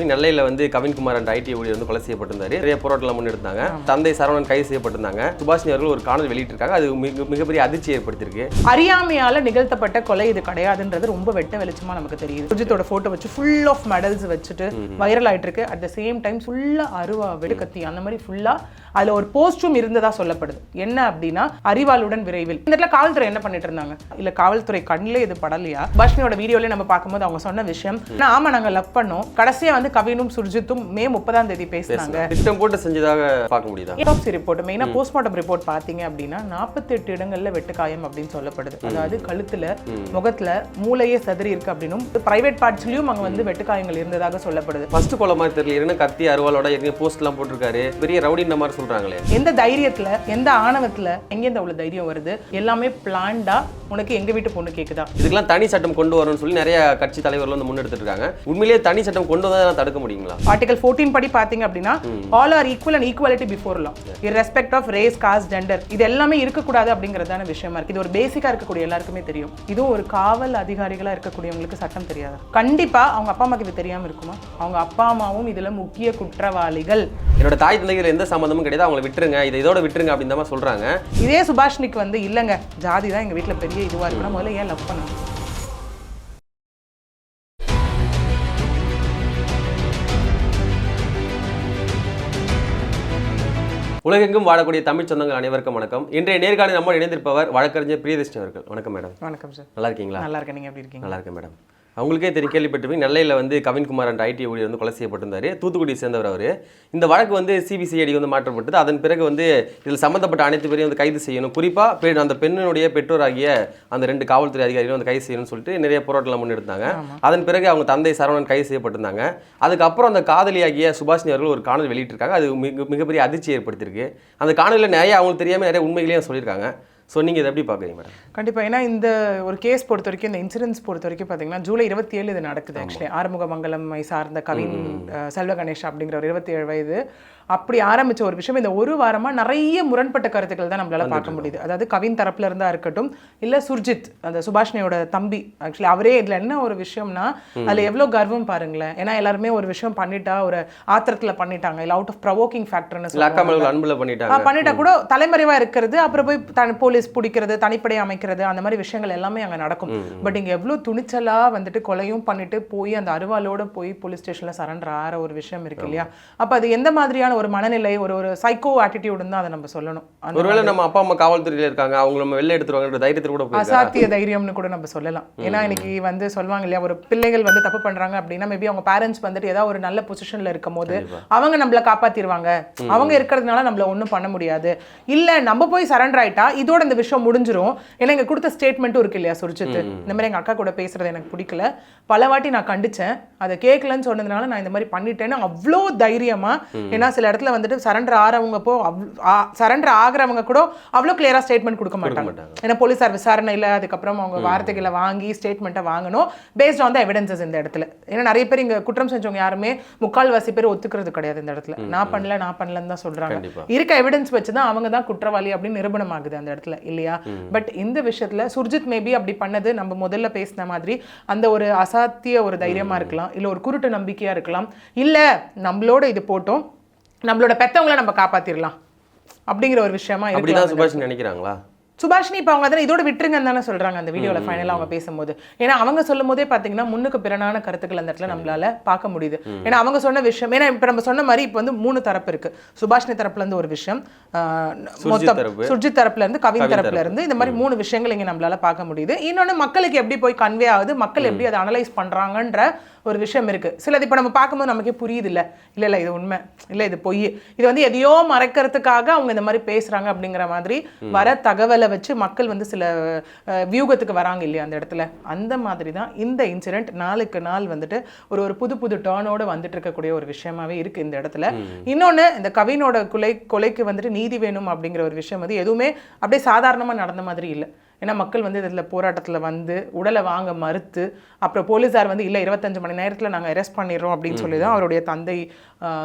நெல்லையில வந்து கவின்குமார் என்ற ஐடி ஊழியர் வந்து கொலை செய்யப்பட்டிருந்தாரு. நிறைய போராட்டம் முன்னெடுத்தாங்க. தந்தை சரவணன் கைது செய்யப்பட்டிருந்தாங்க. சுபாஷினி அவர்கள் ஒரு காணொலி வெளியிட்டிருக்காங்க. அது மிக மிகப்பெரிய அதிர்ச்சி ஏற்படுத்தியிருக்கு. அறியாமையால நிகழ்த்தப்பட்ட கொலை இது கிடையாதுன்றது ரொம்ப வெட்ட வெளிச்சமா நமக்கு தெரியுது. சுஜித்தோட போட்டோ வச்சு ஃபுல் ஆஃப் மெடல்ஸ் வச்சுட்டு வைரல் ஆயிட்டு இருக்கு அட் த சேம் டைம் ஃபுல்லா அருவா வெடுக்கத்தி அந்த மாதிரி ஃபுல்லா அதுல ஒரு போஸ்டும் இருந்ததா சொல்லப்படுது. என்ன அப்படின்னா அறிவாளுடன் விரைவில். இந்த இடத்துல காவல்துறை என்ன பண்ணிட்டு இருந்தாங்க? இல்ல காவல்துறை கண்ணிலே இது படலையா? பஷ்னியோட வீடியோலயே நம்ம பார்க்கும்போது அவங்க சொன்ன விஷயம் "நான் ஆமா நாங்க லவ் பண்ணோம். கடைசியா வந்து கவினும் சுர்ஜித்தும் மே முப்பதாம் தேதி பேசினாங்க திட்டம் போட்டு செஞ்சதாக பார்க்க முடியுதா? ரிப்போர்ட் மெயினா போஸ்ட்மார்ட்டம் ரிப்போர்ட் பாத்தீங்க அப்படின்னா 48 இடங்கள்ல வெட்டுக்காயம் அப்படின்னு சொல்லப்படுது. அதாவது கழுத்துல முகத்துல மூளையே சதுரி இருக்கு அப்படின்னும் பிரைவேட் பார்ட்ஸ்லயும் அங்க வந்து வெட்டுக்காயங்கள் இருந்ததாக சொல்லப்படுது. ஃபர்ஸ்ட் கொலை மாதிரி தெரியல. என்ன கத்தி அருவாளோட ஏற்கனவே போஸ்ட் எல்லாம் போட்டிருக்காரு. பெரிய ரவுடின்ற மாதிரி சொல்றாங்களே. எந்த தைரியத்துல எந்த ஆணவத்துல எங்கேருந்து அவ்வளவு தைரியம் வருது? எல்லாமே பிளான்டா உனக்கு எங்க வீட்டு பொண்ணு கேக்குதா? இதுக்கெல்லாம் தனி சட்டம் கொண்டு வரணும்னு சொல்லி நிறைய கட்சி தலைவர்கள் வந்து முன்னெடுத்துட்டு இருக்காங்க. உண்மையிலேயே தனி சட்டம் கொண்டு வந்தா தடுக்க முடியுங்களா? ஆர்டிகல் 14 படி பாத்தீங்க அப்படின்னா all are equal and equality before law irrespect of race caste gender இது எல்லாமே இருக்கக்கூடாது அப்படிங்கிறதான விஷயமா இருக்கு. இது ஒரு பேசிக்கா இருக்கக்கூடிய எல்லாருக்குமே தெரியும். இதுவும் ஒரு காவல் அதிகாரிகளா இருக்கக்கூடியவங்களுக்கு சட்டம் தெரியாது? கண்டிப்பா அவங்க அப்பா அம்மாக்கு இது தெரியாம இருக்குமா? அவங்க அப்பா அம்மாவும் இதுல முக்கிய குற்றவாளிகள். என்னோட தாய் தந்தைகள் எந்த சம்மந்தமும் கிடையாது. அவங்கள விட்டுருங்க இதை இதோட விட்டுருங்க அப்படின்னு தான் சொல்றாங்க. இதே சுபாஷினிக்கு வந்து இல்லைங்க ஜாதி தான் எங்க வீட்ல பெரிய இதுவா இருக்குன்னா முதல்ல ஏன் லவ் பண்ண உலகெங்கும் வாழக்கூடிய தமிழ் சொந்தங்கள் அனைவருக்கும் வணக்கம். இன்றைய நேர்காணல் நம்ம இணைந்திருப்பவர் வழக்கறிஞர் பிரியதர்ஷினி அவர்கள். வணக்கம் மேடம். வணக்கம் சார். நல்லா இருக்கீங்களா? நல்லா இருக்கேன். நீங்க எப்படி இருக்கீங்க? நல்லா இருக்கேன் மேடம். அவங்களுக்கே தெரியும் கேள்விப்பட்டிருப்பீங்க. நெல்லையில் வந்து கவின்குமார் என்ற ஐடி ஊழியர் வந்து கொலை செய்யப்பட்டிருந்தாரு. தூத்துக்குடியை சேர்ந்தவர் அவர். இந்த வழக்கு வந்து சிபிசிஐடி வந்து மாற்றப்பட்டது. அதன் பிறகு வந்து இதில் சம்மந்தப்பட்ட அனைத்து பேரையும் வந்து கைது செய்யணும். குறிப்பாக அந்த பெண்ணினுடைய பெற்றோராகிய அந்த ரெண்டு காவல்துறை அதிகாரிகளும் வந்து கைது செய்யணும்னு சொல்லிட்டு நிறைய போராட்டம் முன்னெடுத்தாங்க. அதன் பிறகு அவங்க தந்தை சரவணன் கைது செய்யப்பட்டிருந்தாங்க. அதுக்கப்புறம் அந்த காதலியாகிய சுபாஷினி அவர்கள் ஒரு காணொலி வெளியிட்டிருக்காங்க. அது மிக மிகப்பெரிய அதிர்ச்சி ஏற்படுத்தியிருக்கு. அந்த காணொலியில் நிறைய அவங்களுக்கு தெரியாமல் நிறைய உண்மைகளையும் சொல்லியிருக்காங்க. ஸோ நீங்கள் இதை எப்படி பார்க்குறீங்க மேடம் கண்டிப்பா. ஏன்னா இந்த ஒரு கேஸ் பொறுத்த வரைக்கும் இந்த இன்சிடென்ட்ஸ் பொறுத்த வரைக்கும் பார்த்தீங்கன்னா ஜூலை இருபத்தி ஏழு இது நடக்குது ஆக்சுவலி ஆறுமுக மங்கலம்மை சார்ந்த கவின் செல்வ கணேஷ் அப்படிங்கிற ஒரு இருபத்தி ஏழு வயது அப்படி ஆரம்பிச்ச ஒரு விஷயம். இந்த ஒரு வாரமா நிறைய முரண்பட்ட கருத்துக்கள் தான் நம்மளால பார்க்க முடியுது. அதாவது கவின் தரப்புல இருந்தா இருக்கட்டும் இல்ல சுர்ஜித் அந்த சுபாஷினியோட தம்பி ஆக்சுவலி அவரே இதுல என்ன ஒரு விஷயம்னா அதுல எவ்வளவு கர்வம் பாருங்களேன். ஏன்னா எல்லாருமே ஒரு விஷயம் பண்ணிட்டா ஒரு ஆத்திரத்துல பண்ணிட்டாங்க. இல்ல அவுட் ஆஃப் ப்ரொவோக்கிங் ஃபேக்டர்னு ஆ, பண்ணிட்டா கூட தலைமறைவா இருக்கிறது அப்புறம் போய் போலீஸ் பிடிக்கிறது தனிப்படை அமைக்கிறது அந்த மாதிரி விஷயங்கள் எல்லாமே அங்க நடக்கும். பட் இங்க எவ்வளவு துணிச்சலா வந்துட்டு கொலையும் பண்ணிட்டு போய் அந்த அருவாலோட போய் போலீஸ் ஸ்டேஷன்ல சரண்டர் ஆற ஒரு விஷயம் இருக்கு இல்லையா? அப்ப அது எந்த மாதிரியான ஒரு மனநிலை ஒரு ஒரு சைக்கோ ஆட்டிடியூடுன்னு தான் அதை நம்ம சொல்லணும். ஒருவேளை நம்ம அப்பா அம்மா காவல்துறையில இருக்காங்க அவங்க நம்ம வெளில எடுத்துருவாங்கன்ற தைரியத்தில் கூட அசாத்திய தைரியம்னு கூட நம்ம சொல்லலாம். ஏன்னா இன்னைக்கு வந்து சொல்லுவாங்க இல்லையா ஒரு பிள்ளைகள் வந்து தப்பு பண்றாங்க அப்படின்னா மேபி அவங்க பேரண்ட்ஸ் வந்துட்டு ஏதாவது ஒரு நல்ல பொசிஷன்ல இருக்கும் போது அவங்க நம்மள காப்பாத்திடுவாங்க அவங்க இருக்கிறதுனால நம்மள ஒண்ணும் பண்ண முடியாது. இல்ல நம்ம போய் சரண்டர் ஆயிட்டா இதோட இந்த விஷயம் முடிஞ்சிரும். ஏன்னா இங்க கொடுத்த ஸ்டேட்மெண்ட்டும் இருக்கு இல்லையா சுரிச்சித்து இந்த மாதிரி எங்க அக்கா கூட பேசுறது எனக்கு பிடிக்கல. பல வாட்டி நான் கண்டிச்சேன். அதை கேட்கலன்னு சொன்னதுனால நான் இந்த மாதிரி பண்ணிட்டேன்னு அவ்வளோ தைரியமா ஏன்னா சில இடத்துல வந்துட்டு சரண்டர் ஆறவங்க போ சரண்டர் ஆகுறவங்க கூட அவ்வளோ கிளியரா ஸ்டேட்மெண்ட் கொடுக்க மாட்டாங்க. ஏன்னா போலீசார் விசாரணையில் அதுக்கப்புறம் அவங்க வார்த்தைகளை வாங்கி ஸ்டேட்மெண்ட்டை வாங்கணும் பேஸ்ட் ஆன் த எவிடன்சஸ் இந்த இடத்துல. ஏன்னா நிறைய பேர் இங்க குற்றம் செஞ்சவங்க யாருமே முக்கால்வாசி பேர் ஒத்துக்கிறது கிடையாது இந்த இடத்துல. நான் பண்ணல நான் பண்ணலன்னு தான் சொல்றாங்க. கண்டிப்பா. இருக்க எவிடன்ஸ் வச்சு தான் அவங்க தான் குற்றவாளி அப்படின்னு நிரூபணம் ஆகுது அந்த இடத்துல இல்லையா? பட் இந்த விஷயத்துல சுர்ஜித் மேபி அப்படி பண்ணது நம்ம முதல்ல பேசின மாதிரி அந்த ஒரு அசாத்திய ஒரு தைரியமா இருக்கலாம் இல்ல ஒரு குருட்டு நம்பிக்கையா இருக்கலாம் இல்ல நம்மளோட இது போட்டோம் நம்மளோட பெத்தவங்கள நம்ம காப்பாத்திரலாம். அப்படிங்கிற ஒரு விஷயமா அப்படிதான் சுபாஷ் நினைக்கிறாங்களா? சுபாஷினி இப்போ அவங்க அதில் இதோட விட்டுருங்கன்னு தானே சொல்றாங்க அந்த வீடியோவில் ஃபைனலாக அவங்க பேசும்போது. ஏன்னா அவங்க சொல்லும் போதே பார்த்தீங்கன்னா முன்னுக்கு பிறனான கருத்துக்கள் அந்த இடத்துல நம்மளால பார்க்க முடியுது. ஏன்னா அவங்க சொன்ன விஷயம் ஏன்னா இப்போ நம்ம சொன்ன மாதிரி இப்போ வந்து மூணு தரப்பு இருக்கு. சுபாஷினி தரப்புல இருந்து ஒரு விஷயம் ஆஹ், மொத்தம். சுர்ஜித் தரப்புல இருந்து கவின் தரப்புல இருந்து இந்த மாதிரி மூணு விஷயங்கள் இங்க நம்மளால பார்க்க முடியுது. இன்னொன்னு மக்களுக்கு எப்படி போய் கன்வே ஆகுது மக்கள் எப்படி அதை அனலைஸ் பண்றாங்கன்ற ஒரு விஷயம் இருக்கு. சிலது இப்போ நம்ம பார்க்கும்போது நமக்கே புரியுது இல்ல இல்ல இல்ல இது உண்மை. இல்ல இது பொய். இது வந்து எதையோ மறைக்கிறதுக்காக அவங்க இந்த மாதிரி பேசுறாங்க அப்படிங்கிற மாதிரி வர தகவலை வச்சு மக்கள் வந்து சில வியூகத்துக்கு வராங்க இல்லையா அந்த இடத்துல. அந்த மாதிரி தான் இந்த இன்சிடென்ட் நாளுக்கு நாள் வந்துட்டு ஒரு ஒரு புது புது டேர்னோட வந்துட்டு இருக்கக்கூடிய ஒரு விஷயமாவே இருக்கு இந்த இடத்துல. இன்னொன்னு இந்த கவினோட கொலை கொலைக்கு வந்துட்டு நீதி வேணும் அப்படிங்கிற ஒரு விஷயம் வந்து எதுவுமே அப்படியே சாதாரணமா நடந்த மாதிரி இல்லை. ஏன்னா மக்கள் வந்து இதில் போராட்டத்தில் வந்து உடலை வாங்க மறுத்து அப்புறம் போலீஸார் வந்து இல்லை இருபத்தஞ்சு மணி நேரத்தில் நாங்கள் அரெஸ்ட் பண்ணிடுறோம் அப்படின்னு சொல்லி தான் அவருடைய தந்தை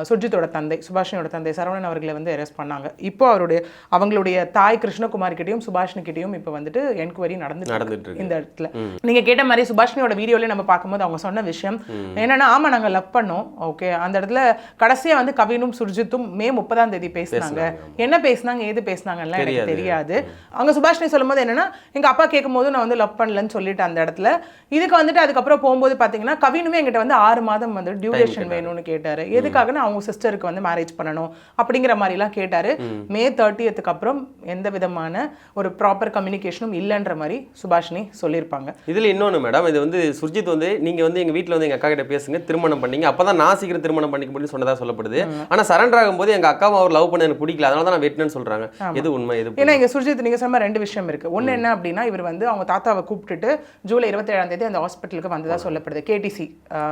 சுர்ஜித்தோட தந்தை சுபாஷினியோட தந்தை சரவணன் அவர்களை வந்து அரெஸ்ட் பண்ணாங்க. இப்போ அவருடைய அவங்களுடைய தாய் கிருஷ்ணகுமார் கிட்டயும் சுபாஷினி கிட்டயும் இப்போ வந்துட்டு என்கொயரி நடந்து நடந்துட்டு இந்த இடத்துல. நீங்க கேட்ட மாதிரி சுபாஷினியோட வீடியோல நம்ம பார்க்கும்போது அவங்க சொன்ன விஷயம் என்னன்னா ஆமா நாங்க லவ் பண்ணோம். ஓகே அந்த இடத்துல கடைசியா வந்து கவினும் சுர்ஜித்தும் மே முப்பதாம் தேதி பேசினாங்க. என்ன பேசினாங்க ஏது பேசினாங்கலாம் எனக்கு தெரியாது. அங்க சுபாஷினி சொல்லும்போது என்னன்னா எங்க அப்பா கேட்கும்போது நான் வந்து லவ் பண்ணலன்னு சொல்லிட்டு அந்த இடத்துல. இதுக்கு வந்துட்டு அதுக்கப்புறம் போகும்போது பாத்தீங்கன்னா கவினுமே எங்கிட்ட வந்து ஆறு மாதம் வந்து டியூரேஷன் வேணும்னு கேட்டாரு. எதுக்காகன்னா அவங்க சிஸ்டருக்கு வந்து மேரேஜ் பண்ணணும் அப்படிங்கிற மாதிரி எல்லாம் கேட்டாரு. மே. தேர்ட்டியத்துக்கு அப்புறம் எந்த விதமான ஒரு ப்ராப்பர் கம்யூனிகேஷனும் இல்லைன்ற மாதிரி சுபாஷினி சொல்லியிருப்பாங்க. இதுல இன்னொன்னு மேடம் இது வந்து சுர்ஜித் வந்து நீங்க வந்து எங்க வீட்ல வந்து எங்க அக்கா கிட்ட பேசுங்க திருமணம் பண்ணீங்க. அப்பதான் நான் சீக்கிரம் திருமணம் பண்ணிக்க முடியும்னு சொன்னதா சொல்லப்படுது. ஆனா சரண்டர் ஆகும்போது எங்க அக்காவும் அவர் லவ் பண்ண எனக்கு பிடிக்கல. அதனால தான் நான் வெட்டினேன்னு சொல்றாங்க. எது உண்மை? எது? ஏன்னா இங்க சுர்ஜித் நீங்க சொன்ன ரெண்டு விஷயம் இருக்கு. ஒண்ணு என்ன அப்படின்னா இவர் வந்து அவங்க தாத்தாவை கூப்பிட்டுட்டு ஜூலை இருபத்தேழாம் தேதி அந்த ஹாஸ்பிட்டலுக்கு வந்ததா சொல்லப்படுது. கேடிசி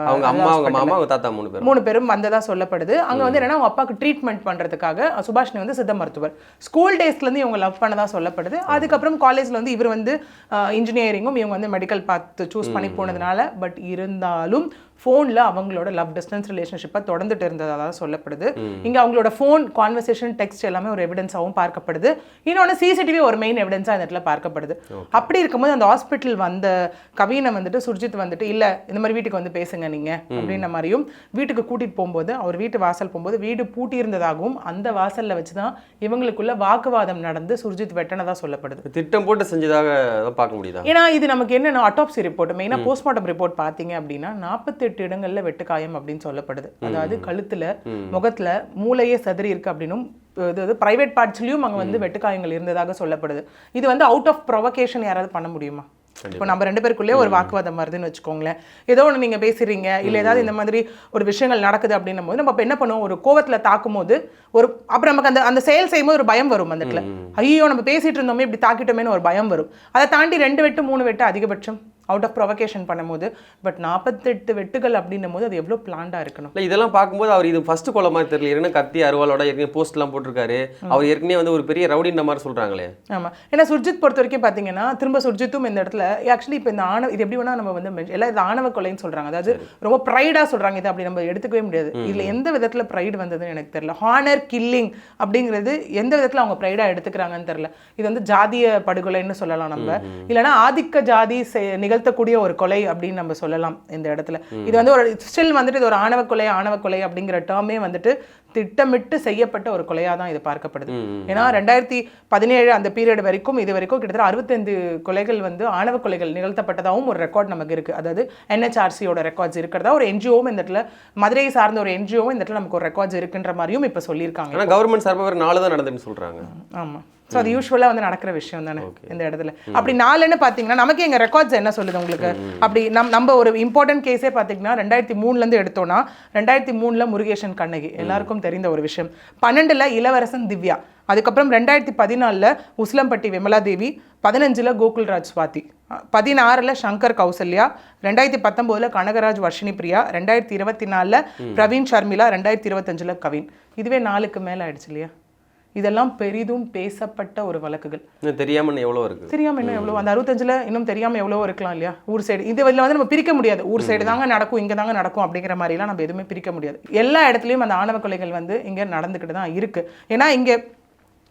அவங்க அம்மா அவங்க மாமா அவங்க தாத்தா மூணு பேரும். மூணு பேரும் வந்ததா சொல்லப்படுது. அங்க வந்து என்னன்னா அவங்க அப்பாவுக்கு ட்ரீட்மெண்ட் பண்றதுக்காக சுபாஷினி வந்து சித்த மருத்துவர். ஸ்கூல் டேஸ்ல இருந்து இவங்க லவ் பண்ணதா சொல்லப்படுது. அதுக்கப்புறம் காலேஜ்ல வந்து இவர் வந்து இன்ஜினியரிங்கும் இவங்க வந்து மெடிக்கல் பார்த்து சூஸ் பண்ணி போனதுனால பட் இருந்தாலும் ஃபோனில் அவங்களோட லவ் டிஸ்டன்ஸ் ரிலேஷன்ஷிப்பை தொடர்ந்துட்டு இருந்ததாக தான் சொல்லப்படுது. இங்க அவங்களோட ஃபோன் கான்வர்சேஷன் டெக்ஸ்ட் எல்லாமே ஒரு எவிடன்ஸாகவும் பார்க்கப்படுது. இன்னொன்று சிசிடிவி ஒரு மெயின் எவிடன்ஸாக இந்த இடத்துல பார்க்கப்படுது. அப்படி இருக்கும்போது அந்த ஹாஸ்பிட்டல் வந்த கவினை வந்துட்டு சுர்ஜித் வந்துட்டு இல்ல இந்த மாதிரி வீட்டுக்கு வந்து பேசுங்க நீங்க அப்படின்ற மாதிரியும் வீட்டுக்கு கூட்டிட்டு போகும்போது அவர் வீட்டு வாசல் போகும்போது வீடு பூட்டி இருந்ததாகவும் அந்த வாசல்ல வச்சு தான் இவங்களுக்குள்ள வாக்குவாதம் நடந்து சுர்ஜித் வெட்டனதா சொல்லப்படுது. திட்டம் போட்டு செஞ்சதாக பார்க்க முடியுதா? ஏன்னா இது நமக்கு என்னன்னா அட்டாப்சி ரிப்போர்ட் மெயினாக போஸ்ட்மார்ட்டம் ரிப்போர்ட் பார்த்தீங்க அப்படின்னா நாற்பத்தெட்டு இடங்கள்ல வெட்டுக்காயம் அப்படின்னு சொல்லப்படுது. அதாவது கழுத்துல முகத்துல மூளையே சதுரி இருக்கு அப்படின்னும் இது பிரைவேட் பார்ட்ஸ்லயும் அங்க வந்து வெட்டுக்காயங்கள் இருந்ததாக சொல்லப்படுது. இது வந்து அவுட் ஆஃப் ப்ரொவகேஷன் யாராவது பண்ண முடியுமா? இப்போ நம்ம ரெண்டு பேருக்குள்ளே ஒரு வாக்குவாதம் வருதுன்னு வச்சுக்கோங்களேன். ஏதோ ஒன்று நீங்கள் பேசுறீங்க இல்லை ஏதாவது இந்த மாதிரி ஒரு விஷயங்கள் நடக்குது அப்படின்னும் போது நம்ம அப்போ என்ன பண்ணுவோம்? ஒரு கோவத்தில் தாக்கும் போது ஒரு அப்புறம் நமக்கு அந்த அந்த செயல் செய்யும்போது ஒரு பயம் வரும் அந்த இடத்துல. ஐயோ நம்ம பேசிட்டு இருந்தோமே இப்படி தாக்கிட்டோமேன்னு ஒரு பயம் வரும். அதை தாண்டி ரெண்டு வெட்டு மூணு வெட்டு அதிகபட்சம்? அவுட் ஆஃப் ப்ரொவகேஷன் பண்ணும்போது பட் நாற்பத்தெட்டு வெட்டுகள் அப்படின்னும் போது அது எவ்வளோ பிளான்டாக இருக்கணும்? இல்ல இதெல்லாம் பார்க்கும்போது அவர் இது ஃபர்ஸ்ட் கொலை மாதிரி தெரியல. ஏற்கனவே கத்தி அருவாளோட ஏற்கனவே போஸ்ட் எல்லாம் போட்டிருக்காரு. அவர் ஏற்கனவே வந்து ஒரு பெரிய ரவுடின்ற மாதிரி சொல்றாங்களே. ஆமா. ஏன்னா சுர்ஜித் பொறுத்த வரைக்கும் பார்த்தீங்கன்னா திரும்ப சுர்ஜித்தும் இந்த இடத்துல ஆக்சுவலி இப்போ இந்த ஆணவ இது எப்படி வேணா நம்ம வந்து எல்லாம் இது ஆணவ கொலைன்னு சொல்றாங்க. அதாவது ரொம்ப ப்ரைடாக சொல்றாங்க. இது அப்படி நம்ம எடுத்துக்கவே முடியாது. இதுல எந்த விதத்துல ப்ரைடு வந்ததுன்னு எனக்கு தெரியல. ஹானர் கில்லிங் அப்படிங்கிறது எந்த விதத்துல அவங்க ப்ரைடாக எடுத்துக்கிறாங்கன்னு தெரியல. இது வந்து ஜாதிய படுகொலைன்னு சொல்லலாம் நம்ம. இல்லைன்னா ஆதிக்க ஜாதி செ- நிகழ்த்தக்கூடிய ஒரு கொலை அப்படின்னு நம்ம சொல்லலாம் இந்த இடத்துல. இது வந்து ஒரு ஸ்டில் வந்துட்டு இது ஒரு ஆணவ கொலை ஆணவ கொலை அப்படிங்கிற டேர்மே வந்துட்டு திட்டமிட்டு செய்யப்பட்ட ஒரு கொலையாக தான் இது பார்க்கப்படுது. ஏன்னா ரெண்டாயிரத்தி பதினேழு அந்த பீரியட் வரைக்கும் இது வரைக்கும் கிட்டத்தட்ட அறுபத்தைந்து கொலைகள் வந்து ஆணவ கொலைகள் நிகழ்த்தப்பட்டதாகவும் ஒரு ரெக்கார்ட் நமக்கு இருக்கு. அதாவது என்ஹெச்ஆர்சியோட ரெக்கார்ட்ஸ் இருக்கிறதா? ஒரு என்ஜிஓவும் இந்த இடத்துல மதுரையை சார்ந்த ஒரு என்ஜிஓவும் இந்த இடத்துல நமக்கு ஒரு ரெக்கார்ட்ஸ் இருக்குன்ற மாதிரியும் இப்போ சொல்லியிருக்காங்க. ஆனா கவர்மெண்ட் சார்பாக நாலு தான் நடந்துன்னு சொல்றாங்க. ஆமா. ஸோ அது யூஸ்வலாக வந்து நடக்கிற விஷயம் தானே இந்த இடத்துல. அப்படி நாலுன்னு பார்த்தீங்கன்னா நமக்கு எங்க ரெக்கார்ட்ஸ் என்ன சொல்லுது உங்களுக்கு? அப்படி நம் நம்ம ஒரு இம்பார்ட்டன்ட் கேஸே பார்த்தீங்கன்னா ரெண்டாயிரத்தி மூணுலேருந்து எடுத்தோம்னா ரெண்டாயிரத்தி மூணில் முருகேசன் கண்ணகி எல்லாருக்கும் தெரிந்த ஒரு விஷயம். பன்னெண்டுல இளவரசன் திவ்யா அதுக்கப்புறம் ரெண்டாயிரத்தி பதினாலில் உஸ்லம்பட்டி விமலா தேவி பதினஞ்சில் கோகுல்ராஜ் சுவாதி பதினாறில் சங்கர் கௌசல்யா ரெண்டாயிரத்தி பத்தொம்போதில் கனகராஜ் வர்ஷினி பிரியா ரெண்டாயிரத்தி இருபத்தி நாலில் பிரவீன் ஷர்மிளா ரெண்டாயிரத்தி இருபத்தஞ்சில் கவின். இதுவே நாலுக்கு மேலே ஆயிடுச்சு இல்லையா? இதெல்லாம் பெரிதும் பேசப்பட்ட ஒரு வழக்குகள். இன்னும் தெரியாம எவ்வளவு இருக்கு? தெரியாம இன்னும் எவ்வளோ அந்த அறுபத்தஞ்சுல இன்னும் தெரியாம எவ்வளோ இருக்கலாம் இல்லையா? ஊர் சைடு. இது இதில் வந்து நம்ம பிரிக்க முடியாது. ஊர் சைடு தாங்க நடக்கும் இங்க தாங்க நடக்கும் அப்படிங்கிற மாதிரிலாம் நம்ம எதுவுமே பிரிக்க முடியாது. எல்லா இடத்துலையும் அந்த ஆணவ கொலைகள் வந்து இங்க நடந்துக்கிட்டு தான் இருக்கு. ஏன்னா இங்க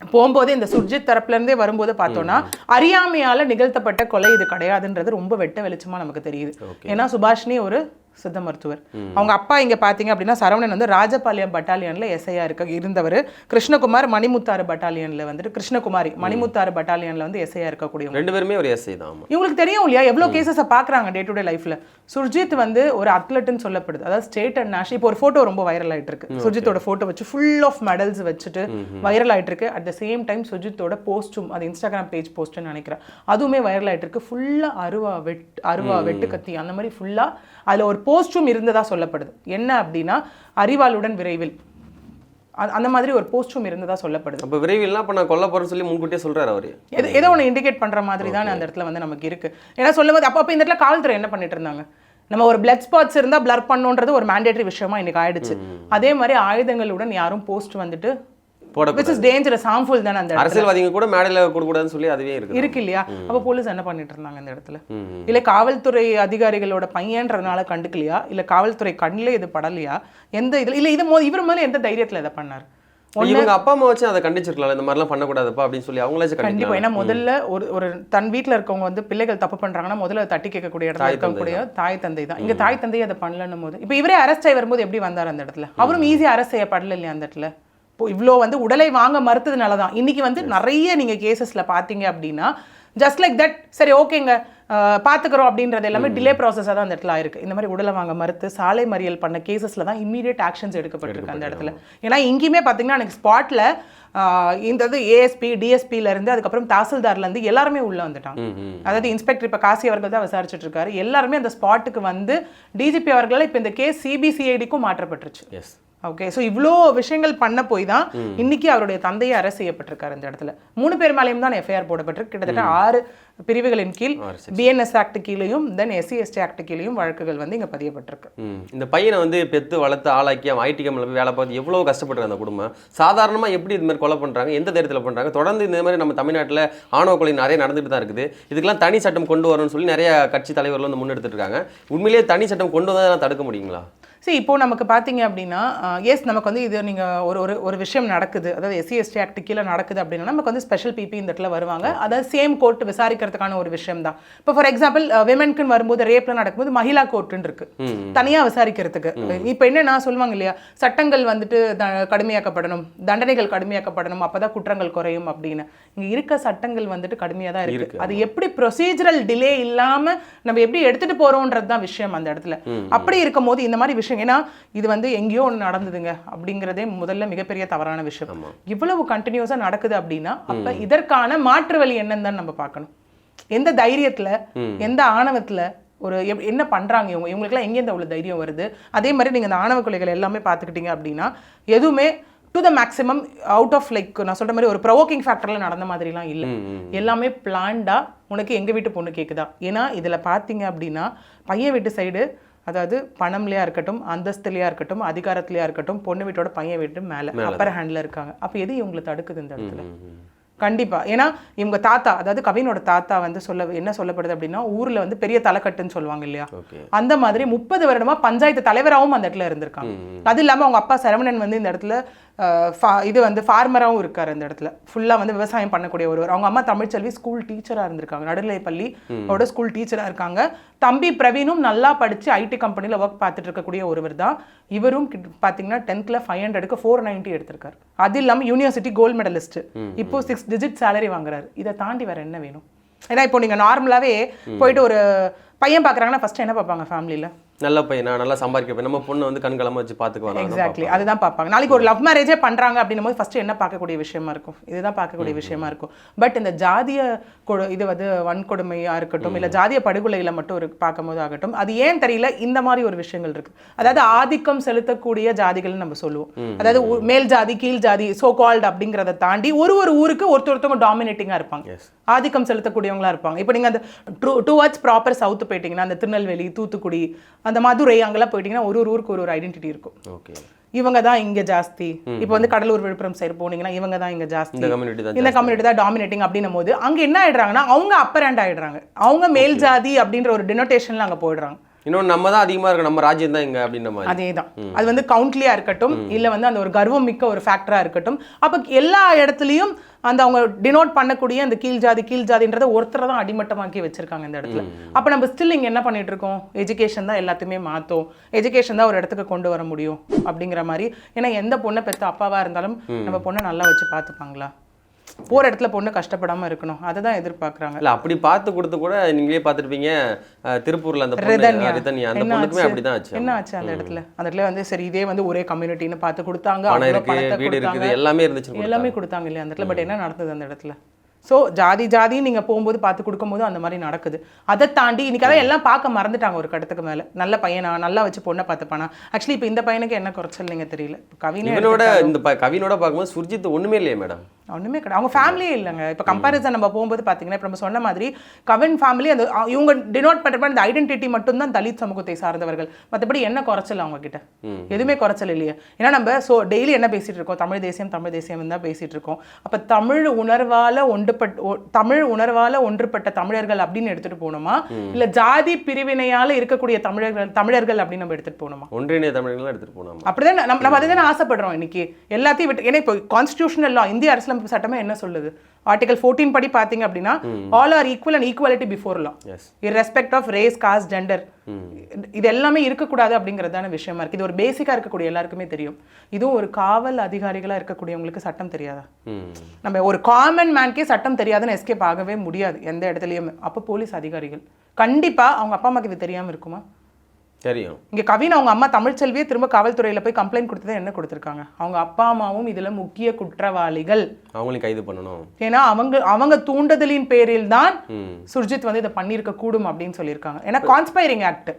போகும்போது இந்த சுர்ஜித் தரப்புல இருந்தே வரும்போது பார்த்தோம்னா அறியாமையால நிகழ்த்தப்பட்ட கொலை இது கிடையாதுன்றது ரொம்ப வெட்ட வெளிச்சமா நமக்கு தெரியுது. ஏன்னா சுபாஷினி ஒரு சித்த மருத்துவர். அவங்க அப்பா இங்க பாத்தீங்க அப்படின்னா சரவணன் வந்து ராஜபாளையம் பட்டாலியன்ல எஸ்ஐயா இருக்க இருந்தவர். கிருஷ்ணகுமார் மணிமுத்தாறு பட்டாலியன்ல வந்துட்டு கிருஷ்ணகுமாரி மணிமுத்தாறு பட்டாலியன்ல வந்து எஸ்ஐயா இருக்கக்கூடியவங்க. ரெண்டு பேருமே ஒரு எஸ்ஐ தான் இவங்களுக்கு தெரியும் இல்லையா? எவ்வளோ கேசஸை பார்க்குறாங்க டே டு டே லைஃப்ல சுர்ஜித் வந்து ஒரு அத்லட்னு சொல்லப்படுது. அதாவது ஸ்டேட் அண்ட் நேஷனல் இப்போ ஒரு ஃபோட்டோ ரொம்ப வைரல் ஆயிட்டு இருக்கு சுர்ஜித்தோட ஃபோட்டோ வச்சு ஃபுல் ஆஃப் மெடல்ஸ் வச்சுட்டு வைரல் ஆயிட்டு இருக்கு அட் த சேம் டைம் சுர்ஜித்தோட போஸ்டும் அது இன்ஸ்டாகிராம் பேஜ் போஸ்ட்னு நினைக்கிறேன். அதுவுமே வைரல் ஆயிட்டு இருக்கு ஃபுல்லா அருவா வெட் அருவா வெட்டு கத்தி அந்த மாதிரி ஃபுல்லா அதுல ஒரு போஸ்டும் இருந்ததா சொல்லப்படுது. என்ன அப்படின்னா அறிவாளுடன் விரைவில். அந்த மாதிரி ஒரு போஸ்டும் இருந்ததா சொல்லப்படுது. அப்ப விரைவில் அப்ப நான் கொல்ல போறேன்னு சொல்லி முன்கூட்டியே சொல்றாரு அவரு. எது ஏதோ ஒன்று இண்டிகேட் பண்ற மாதிரி தான் அந்த இடத்துல வந்து நமக்கு இருக்கு. ஏன்னா சொல்லும்போது அப்போ அப்போ இந்த இடத்துல காவல்துறை என்ன பண்ணிட்டு இருந்தாங்க? நம்ம ஒரு பிளட் ஸ்பாட்ஸ் இருந்தால் பிளர் பண்ணுன்றது ஒரு மேண்டேட்டரி விஷயமா இன்னைக்கு ஆயிடுச்சு. அதே மாதிரி ஆயுதங்களுடன் யாரும் போஸ்ட் வந்துட்டு இஸ் டேஞ்சரஸ் ஹார்ம்ஃபுல் தானே அந்த இடத்துல. அரசியல்வாதிங்க கூட மேடையில கொடுக்கூடாதுன்னு சொல்லி அதுவே இருக்கு. இருக்கு இல்லையா? அப்ப போலீஸ் என்ன பண்ணிட்டு இருந்தாங்க இந்த இடத்துல. இல்ல காவல்துறை அதிகாரிகளோட பையன்றதுனால கண்டுக்கலையா? இல்ல காவல்துறை கண்ணிலே இது படலையா? எந்த இதுல இல்ல இது மோ இவர் மேல எந்த தைரியத்துல இதை பண்ணாரு? இவங்க அப்பா அம்மா வச்சு அதை கண்டிச்சிருக்கலாம் இந்த மாதிரிலாம் பண்ணக்கூடாதுப்பா அப்படின்னு சொல்லி அவங்களாச்சும் கண்டிப்பா. ஏன்னா முதல்ல ஒரு ஒரு தன் வீட்ல இருக்கவங்க வந்து பிள்ளைகள் தப்பு பண்றாங்கன்னா முதல்ல தட்டி கேட்கக்கூடிய இடத்துல இருக்கக்கூடிய தாய் தந்தை தான். இங்க தாய் தந்தை அதை பண்ணலன்னும் போது. இப்போ இவரே அரெஸ்ட் ஆகி வரும்போது எப்படி வந்தார் அந்த இடத்துல? அவரும் ஈஸியா அரெஸ்ட் செய்யப்படல இல்லையா அந்த இடத்துல? இப்போ இவ்வளோ வந்து உடலை வாங்க மறுத்ததுனால தான் இன்னைக்கு வந்து நிறைய நீங்க கேசஸ்ல பாத்தீங்க அப்படின்னா ஜஸ்ட் லைக் தட் சரி ஓகேங்க பார்த்துக்கிறோம் அப்படின்றது எல்லாமே டிலே ப்ராசஸாக தான் அந்த இடத்துல ஆயிருக்கு. இந்த மாதிரி உடலை வாங்க மறுத்து சாலை மறியல் பண்ண கேசஸ்ல தான் இம்மீடியட் ஆக்ஷன்ஸ் எடுக்கப்பட்டிருக்கு அந்த இடத்துல. ஏன்னா இங்கேயுமே பார்த்தீங்கன்னா எனக்கு ஸ்பாட்ல இந்த இது ஏஎஸ்பி டிஎஸ்பில இருந்து அதுக்கப்புறம் தாசில்தார்ல இருந்து எல்லாருமே உள்ள வந்துட்டாங்க. அதாவது இன்ஸ்பெக்டர் இப்ப காசி அவர்கள் தான் விசாரிச்சுட்டு இருக்காரு. எல்லாருமே அந்த ஸ்பாட்டுக்கு வந்து டிஜிபி அவர்களால் இப்ப இந்த கேஸ் சிபிசிஐடிக்கும் மாற்றப்பட்டுருச்சு. எஸ் ஓகே ஸோ இவ்வளோ விஷயங்கள் பண்ண போய் தான் இன்னைக்கு அவருடைய தந்தையை அரசு செய்யப்பட்டிருக்காரு இந்த இடத்துல. மூணு பேர் மேலேயும் தான் எஃப்ஐஆர் போடப்பட்டிருக்கு. கிட்டத்தட்ட ஆறு பிரிவுகளின் கீழ் பிஎன்எஸ் ஆக்ட் கீழேயும் தென் எஸ்சி எஸ்டி ஆக்ட் கீழேயும் வழக்குகள் வந்து இங்க பதியப்பட்டிருக்கு. இந்த பையனை வந்து பெத்து வளர்த்து ஆளாக்கி அவன் ஐடி கம்பெனியில் போய் வேலை பார்த்து எவ்வளோ கஷ்டப்படுறாங்க அந்த குடும்பம். சாதாரணமாக எப்படி இது மாதிரி கொலை பண்ணுறாங்க எந்த தைரியத்தில் பண்ணுறாங்க தொடர்ந்து இந்த மாதிரி நம்ம தமிழ்நாட்டில் ஆணவ கொலை நிறைய நடந்துட்டு தான் இருக்குது. இதுக்கெல்லாம் தனி சட்டம் கொண்டு வரணும்னு சொல்லி நிறைய கட்சி தலைவர்கள் வந்து முன்னெடுத்துட்டு இருக்காங்க. உண்மையிலேயே தனி சட்டம் கொண்டு வந்தால் தடுக்க முடியுங்களா? சரி இப்போ நமக்கு பார்த்தீங்க அப்படின்னா எஸ் நமக்கு வந்து இது நீங்கள் ஒரு ஒரு ஒரு விஷயம் நடக்குது. அதாவது எஸ்சி எஸ்டி ஆக்ட் கீழே நடக்குது அப்படின்னா நமக்கு வந்து ஸ்பெஷல் பிபி இந்த இடத்துல வருவாங்க. அதாவது சேம் கோர்ட் விசாரிக்கிறதுக்கான ஒரு விஷயம் தான். இப்போ ஃபார் எக்ஸாம்பிள் விமென்க்குன்னு வரும்போது ரேப்ல நடக்கும்போது மகிழா கோர்ட்டுன்னு இருக்கு. ம். தனியா விசாரிக்கிறதுக்கு. இப்போ என்னன்னா சொல்லுவாங்க இல்லையா? சட்டங்கள் வந்துட்டு கடுமையாக்கப்படணும். தண்டனைகள் கடுமையாக்கப்படணும். அப்பதான் குற்றங்கள் குறையும் அப்படின்னு. இங்க இருக்க சட்டங்கள் வந்துட்டு கடுமையா தான் இருக்கு. அது எப்படி ப்ரொசீஜரல் டிலே இல்லாம நம்ம எப்படி எடுத்துட்டு போறோம்ன்றது தான் விஷயம் அந்த இடத்துல. அப்படி இருக்கும்போது இந்த மாதிரி விஷயம் ஏன்னா இது வந்து எங்கேயோ ஒன்று நடந்ததுங்க அப்படிங்கிறதே முதல்ல மிகப்பெரிய தவறான விஷயம். இவ்வளவு கண்டினியூஸா நடக்குது அப்படின்னா அப்ப இதற்கான மாற்று வழி என்னன்னு நம்ம பார்க்கணும். எந்த தைரியத்துல எந்த ஆணவத்துல ஒரு என்ன பண்றாங்க இவங்க? இவங்களுக்குலாம் எங்கேருந்து அவ்வளவு தைரியம் வருது? அதே மாதிரி நீங்க இந்த ஆணவ கொலைகள் எல்லாமே பார்த்துக்கிட்டீங்க அப்படின்னா எதுவுமே to the maximum out of like நான் சொல்ற மாதிரி ஒரு ப்ரொவோக்கிங் ஃபேக்டர்ல நடந்த மாதிரிலாம் இல்லை. எல்லாமே பிளான்டா உனக்கு எங்க வீட்டு பொண்ணு கேக்குதா? ஏன்னா இதுல பாத்தீங்க அப்படின்னா பையன் வீட்டு சைடு அதாவது பணம்லயா இருக்கட்டும் அந்தஸ்துலயா இருக்கட்டும் அதிகாரத்திலயா இருக்கட்டும் பொண்ணு வீட்டோட பையன் வீட்டு மேல அப்பர் ஹேண்ட்ல இருக்காங்க. அப்ப எது இவங்களை தடுக்குது இந்த இடத்துல. கண்டிப்பா. ஏன்னா இவங்க தாத்தா அதாவது கவினோட தாத்தா வந்து சொல்ல என்ன சொல்லப்படுது அப்படின்னா ஊர்ல வந்து பெரிய தலைக்கட்டுன்னு சொல்லுவாங்க இல்லையா? அந்த மாதிரி முப்பது வருடமா பஞ்சாயத்து தலைவராகவும் அந்த இடத்துல இருந்திருக்காங்க. அது இல்லாம அவங்க அப்பா சரவணன் வந்து இந்த இடத்துல ஃபா- இது வந்து ஃபார்மராகவும் இருக்காரு இந்த இடத்துல. ஃபுல்லா வந்து விவசாயம் பண்ணக்கூடிய ஒருவர். அவங்க அம்மா தமிழ்ச்செல்வி ஸ்கூல் டீச்சரா இருந்திருக்காங்க. நடுநிலை பள்ளி ஓட ஸ்கூல் டீச்சரா இருக்காங்க. தம்பி பிரவீனும் நல்லா படிச்சு ஐடி கம்பெனில ஒர்க் பார்த்துட்டு இருக்கக்கூடிய ஒருவர் தான். இவரும் கிட்ட- பாத்தீங்கன்னா டென்த்ல ஃபைவ் ஹண்ட்ரடுக்கு ஃபோர் நைன்ட்டி எடுத்திருக்காரு. அது இல்லாம யூனிவர்சிட்டி கோல்டு மெடலிஸ்ட் இப்போ சிக்ஸ் டிஜிட் சேலரி வாங்குறாரு. இதை தாண்டி வேற என்ன வேணும்? ஏன்னா இப்போ நீங்க நார்மலாவே போயிட்டு ஒரு பையன் பார்க்கறாங்கன்னா ஃபர்ஸ்ட் என்ன பார்ப்பாங்க ஃபேமிலியில நல்ல பையனா நல்லா சம்பாதிக்க நம்ம பொண்ணை வந்து கண்கலமா வச்சு பார்த்துக்குவாங்க எக்ஸாக்ட்லி அதுதான் பார்ப்பாங்க நாளைக்கு ஒரு லவ் மேரேஜே பண்றாங்க அப்படின்னும் போது ஃபர்ஸ்ட் என்ன பார்க்கக்கூடிய விஷயமா இருக்கும்? இதுதான் பார்க்கக்கூடிய விஷயமா இருக்கும். பட் இந்த ஜாதிய கொடு இது வந்து வன்கொடுமையா இருக்கட்டும் இல்ல ஜாதிய படுகொலையில மட்டும் ஒரு பார்க்கும்போது ஆகட்டும் அது ஏன் தெரியல? இந்த மாதிரி ஒரு விஷயங்கள் இருக்கு. அதாவது ஆதிக்கம் செலுத்தக்கூடிய ஜாதிகள்னு நம்ம சொல்லுவோம். அதாவது மேல் ஜாதி கீழ் ஜாதி சோ கால்டு அப்படிங்கிறத தாண்டி ஒரு ஒரு ஊருக்கு ஒருத்தர் ஒருத்தவங்க டாமினேட்டிங்கா இருப்பாங்க ஆதிக்கம் செலுத்தக்கூடியவங்களா இருப்பாங்க. இப்போ நீங்க அந்த டுவர்ட்ஸ் ப்ராப்பர் சவுத் போயிட்டீங்கன்னா அந்த திருநெல்வேலி தூத்துக்குடி அந்த மதுரை அங்கெல்லாம் போயிட்டீங்கன்னா ஒரு ஒரு ஊருக்கு ஒரு ஒரு ஐடென்டிட்டி இருக்கும். ஓகே. இவங்க தான் இங்க ஜாஸ்தி. இப்போ வந்து கடலூர் விழுப்புரம் சைடு போனீங்கன்னா இவங்க தான் இங்க ஜாஸ்தி. இந்த கம்யூனிட்டி தான் இந்த கம்யூனிட்டி தான் டாமினேட்டிங் அப்படின்னும் போது அங்க என்ன ஆயிடுறாங்கன்னா அவங்க அப்பர் ஹேண்ட் ஆயிடுறாங்க. அவங்க மேல் ஜாதி அப்படின்ற ஒரு டினோட்டேஷன்ல அங்க போயிடுறாங்க. இன்னொன்று நம்ம தான் அதிகமாக இருக்கோம் நம்ம ராஜ்யம் தான் இங்கே அப்படின்ற மாதிரி. அதே தான் அது வந்து கவுண்ட்லியா இருக்கட்டும் இல்ல வந்து அந்த ஒரு கர்வம் மிக்க ஒரு ஃபேக்டரா இருக்கட்டும். அப்ப எல்லா இடத்துலயும் அந்த அவங்க டினோட் பண்ணக்கூடிய அந்த கீழ் ஜாதி கீழ் ஜாதின்றதை ஒருத்தரை தான் அடிமட்டமாக்கி வச்சிருக்காங்க இந்த இடத்துல. அப்ப நம்ம ஸ்டில் இங்க என்ன பண்ணிட்டு இருக்கோம்? எஜுகேஷன் தான் எல்லாத்தையுமே மாத்தும். எஜுகேஷன் தான் ஒரு இடத்துக்கு கொண்டு வர முடியும் அப்படிங்கிற மாதிரி. ஏன்னா எந்த பொண்ணை பெத்த அப்பாவா இருந்தாலும் நம்ம பொண்ணை நல்லா வச்சு பார்த்துப்பாங்களா? போற இடத்துல பொண்ணு கஷ்டப்படாம இருக்கணும். அதை தான் எதிர்பார்க்கறாங்க. இல்ல அப்படி பார்த்து கொடுத்து கூட நீங்களே பார்த்துருப்பீங்க. திருப்பூர்ல அந்த ரிதன்யா. ரிதன்யா. அந்த பொண்ணுக்குமே ஆச்சு? அப்படிதான் ஆச்சு. என்ன ஆச்சு அந்த இடத்துல? அந்த இடத்துல வந்து சரி இதே வந்து ஒரே கம்யூனிட்டின்னு பார்த்து கொடுத்தாங்க. வீடு இருக்குது எல்லாமே இருந்துச்சு எல்லாமே கொடுத்தாங்க இல்லையா அந்த இடத்துல? பட் என்ன நடந்தது அந்த இடத்துல? ஸோ ஜாதி ஜாதி நீங்க போகும்போது பார்த்து கொடுக்கும்போது அந்த மாதிரி நடக்குது. அதை தாண்டி இன்னைக்கு அதான் எல்லாம் பார்க்க மறந்துட்டாங்க ஒரு கட்டத்துக்கு மேல. நல்ல பையனா நல்லா வச்சு பொண்ணை பார்த்துப்பானா? ஆக்சுவலி இப்போ இந்த பையனுக்கு என்ன குறைச்சல் நீங்க தெரியல? இப்ப கவினே இவனோட இந்த கவினோட பார்க்கும்போது சுர்ஜித் ஒண்ணுமே இல்லையே மேடம். ஒண்ணுமே கிடையாது. அவங்க ஃபேமிலியே இல்லைங்க. இப்போ கம்பேரிசன் நம்ம போகும்போது பார்த்தீங்கன்னா இப்போ நம்ம சொன்ன மாதிரி கவின் ஃபேமிலி அந்த இவங்க டினோட் பண்ணுற அந்த ஐடென்டிட்டி மட்டும்தான் தலித் சமூகத்தை சார்ந்தவர்கள். மற்றபடி என்ன குறைச்சல் அவங்க கிட்ட? எதுவுமே குறைச்சல் இல்லையே. ஏன்னா நம்ம ஸோ டெய்லி என்ன பேசிட்டு இருக்கோம்? தமிழ் தேசியம் தமிழ் தேசியம் தான் பேசிட்டு இருக்கோம். அப்போ தமிழ் உணர்வால ஒன்றுபட் ஒ- தமிழ் உணர்வால ஒன்றுபட்ட தமிழர்கள் அப்படின்னு எடுத்துட்டு போகணுமா? இல்ல ஜாதி பிரிவினையால இருக்கக்கூடிய தமிழர்கள் தமிழர்கள் அப்படின்னு நம்ம எடுத்துட்டு போகணுமா? ஒன்றிணைய தமிழர்கள்லாம் எடுத்துட்டு போனாமா அப்படிதான் நம்ம அதுதானே ஆசைப்படுறோம் இன்னைக்கு. எல்லாத்தையும் விட்டு ஏன்னா இப்போ கான்ஸ்டியூஷனல் லா இந்திய அரசியலமைப்பு சட்டமே என்ன சொல்லுது? ஆர்டிகல் ஃபோர்டீன் படி பார்த்தீங்க அப்படின்னா all are equal and equality before law irrespect of race caste gender இது எல்லாமே இருக்கக்கூடாது அப்படிங்கிறதான விஷயமா இருக்கு. இது ஒரு பேசிக்கா இருக்கக்கூடிய எல்லாருக்குமே தெரியும். இதுவும் ஒரு காவல் அதிகாரிகளா இருக்கக்கூடியவங்களுக்கு சட்டம் தெரியாதா? நம்ம ஒரு காமன் மேன்க்கே சட்டம் தெரியாதுன்னு எஸ்கேப் ஆகவே முடியாது எந்த இடத்துலயுமே. அப்போ போலீஸ் அதிகாரிகள். கண்டிப்பா அவங்க அப்பா அம்மாக்கு இது தெரியாம இருக்குமா? தெரியும். இங்க கவின் அவங்க அம்மா தமிழ்ச்செல்வியே திரும்ப காவல்துறையில போய் கம்ப்ளைண்ட் கொடுத்தது என்ன கொடுத்துருக்காங்க? அவங்க அப்பா அம்மாவும் இதுல முக்கிய குற்றவாளிகள். அவங்களையும் கைது பண்ணணும். ஏன்னா அவங்க அவங்க தூண்டுதலின் பேரில் தான் சுர்ஜித் வந்து இதை பண்ணியிருக்க கூடும் அப்படின்னு சொல்லியிருக்காங்க. ஏன்னா கான்ஸ்பைரிங் ஆக்ட்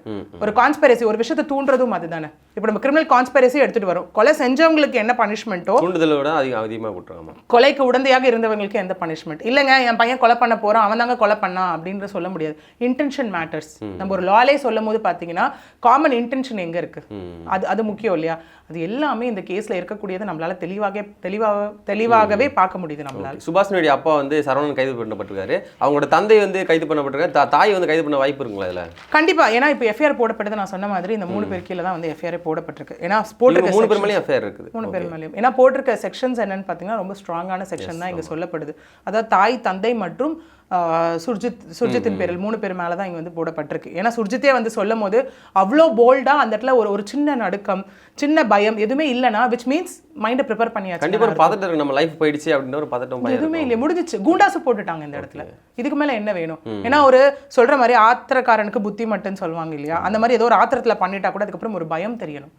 ஒரு கான்ஸ்பைரசி ஒரு விஷயத்தை தூண்டுறதும் அதுதானே. இப்போ நம்ம கிரிமினல் கான்ஸ்பைரசி எடுத்துட்டு வரோம். கொலை செஞ்சவங்களுக்கு என்ன பனிஷ்மெண்ட்டோ தூண்டுதலை விட அதிகம் அதிகமாக குற்றமா. கொலைக்கு உடந்தையாக இருந்தவங்களுக்கு எந்த பனிஷ்மெண்ட் இல்லைங்க என் பையன் கொலை பண்ண போறான் அவன் தாங்க கொலை பண்ணான் அப்படின்ற சொல்ல முடியாது. இன்டென்ஷன் மேட்டர்ஸ் நம்ம ஒரு லாலே சொல்லும் போது பார்த்தீங்கன்னா காமன் இன்டென்ஷன் எங்க இருக்கு? அது அது முக்கியம் இல்லையா? அது எல்லாமே இந்த கேஸ்ல இருக்கக்கூடியதை நம்மளால தெளிவாக தெளிவாக தெளிவாகவே பார்க்க முடியுது நம்மளால. சுபாஷினுடைய அப்பா வந்து சரவணன் கைது பண்ணப்பட்டிருக்காரு. அவங்களோட தந்தை வந்து கைது பண்ணப்பட்டிருக்காரு. தாய் வந்து கைது பண்ண வாய்ப்பு இருக்குங்களா இதுல? கண்டிப்பா. ஏன்னா இப்போ எஃப்ஐஆர் போடப்பட்டது நான் சொன்ன மாதிரி இந்த மூணு பேர் கீழே தான் வந்து எஃப்ஐஆர் போடப்பட்டிருக்கு. ஏன்னா போட்டிருக்க மூணு பேர் மேலேயும் அஃபேர் இருக்குது. மூணு பேர் மேலேயும் ஏன்னா போட்டிருக்க செக்ஷன்ஸ் என்னன்னு பார்த்தீங்கன்னா ரொம்ப ஸ்ட்ராங்கான செக்ஷன் தான் இங்க சொல்லப்படுது. அதாவது தாய் தந்தை மற்றும் சுர்ஜித் சுர்ஜித்தின் பேரில் மூணு பேர் மேலே தான் இங்கே வந்து போடப்பட்டிருக்கு. ஏன்னா சுர்ஜித்தே வந்து சொல்லும் போது அவ்வளோ போல்டாக அந்த இடத்துல ஒரு ஒரு சின்ன நடுக்கம் சின்ன பயம் எதுவுமே இல்லைனா விச் மீன்ஸ் மைண்டை ப்ரிப்பேர் பண்ணியாச்சு. கண்டிப்பா ஒரு பதட்டம் இருக்கு நம்ம லைஃப் போயிடுச்சு அப்படின்னு ஒரு பதட்டம் எதுவுமே இல்லையே. முடிஞ்சிச்சு. குண்டாசு போட்டுட்டாங்க இந்த இடத்துல. இதுக்கு மேல என்ன வேணும்? ஏன்னா ஒரு சொல்ற மாதிரி ஆத்திரக்காரனுக்கு புத்தி மட்டுன்னு சொல்லுவாங்க இல்லையா? அந்த மாதிரி ஏதோ ஒரு ஆத்திரத்துல பண்ணிட்டா கூட அதுக்கப்புறம் ஒரு பயம் தெரியணும்.